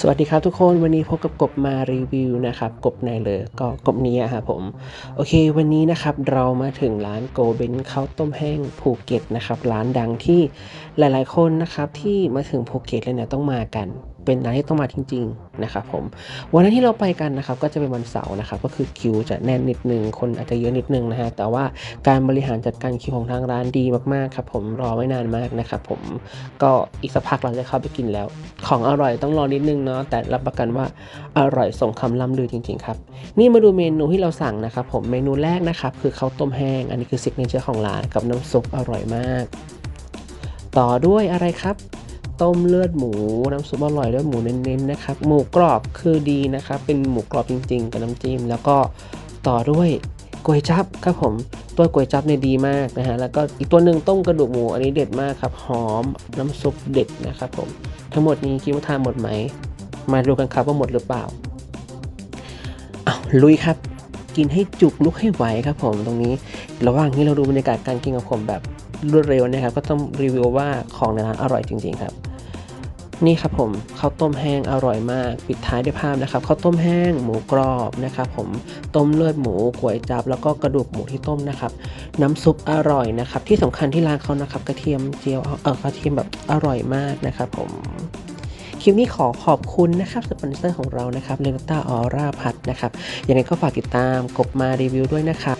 สวัสดีครับทุกคนวันนี้พบกับกบมารีวิวนะครับ กบไหนเลยก็กบนี้อะครับผม โอเค วันนี้นะครับเรามาถึงร้านโกเบนข้าวต้มแห้งภูเก็ตนะครับ ร้านดังที่หลายๆคนนะครับที่มาถึงภูเก็ตเลยเนี่ยต้องมากัน เป็นร้านที่ต้องมาจริงๆนะครับผมวันนั้นที่เราไปกันนะครับก็จะเป็นวันเสาร์นะครับก็คือคิวจะแน่นนิดนึงคนอาจจะเยอะนิดนึงนะฮะแต่ว่าการบริหารจัดการคิวของทางร้านดีมากๆครับผมรอไม่นานมากนะครับผมก็อีกสักพักเราจะเข้าไปกินแล้ว ของอร่อยต้องรอนิดนึงเนาะแต่รับประกันว่าอร่อยสมคำล่ำลือจริงๆครับนี่มาดูเมนูที่เราสั่งนะครับผมเมนูแรกนะครับคือข้าวต้มแห้ง อันนี้คือซิกเนเจอร์ของร้านกับน้ำซุปอร่อยมาก ต่อด้วยอะไรครับ ต้มเลือดหมู น้ำซุปอร่อยเลือดหมูเน้นๆนะครับ หมูกรอบคือดีนะครับ เป็นหมูกรอบจริง ๆ กับน้ำจิ้ม แล้วก็ต่อด้วยก๋วยจั๊บครับผม ตัวก๋วยจั๊บเนี่ยดีมากนะฮะ แล้วก็อีกตัวหนึ่งต้มกระดูกหมู อันนี้เด็ดมากครับ หอม น้ำซุปเด็ดนะครับผม ทั้งหมดนี้คิดว่าทานหมดไหม มาดูกันครับว่าหมดหรือเปล่าอ้าวลุยครับ กินให้จุกลุกให้ไหวครับผมตรงนี้ ระหว่างที่เราดูบรรยากาศการกินของผมแบบรวดเร็วนะครับ ก็ต้องรีวิวว่าของในร้านอร่อยจริง ๆ ครับ นี่ครับผมข้าวต้มแห้งอร่อยมาก ปิดท้ายด้วยภาพนะครับข้าวต้มแห้งหมูกรอบนะครับผมต้มเลือดหมูก๋วยจับ แล้วก็กระดูกหมูที่ต้มนะครับ น้ำซุปอร่อยนะครับ ที่สำคัญที่ร้านเขานะครับกระเทียมเจียวเออกระเทียมแบบอร่อยมากนะครับผมคลิปนี้ขอขอบคุณนะครับสปอนเซอร์ของเรานะครับเลนต้าออร่าพัทนะครับยังไงก็ฝากติดตามกบมารีวิวด้วยนะครับ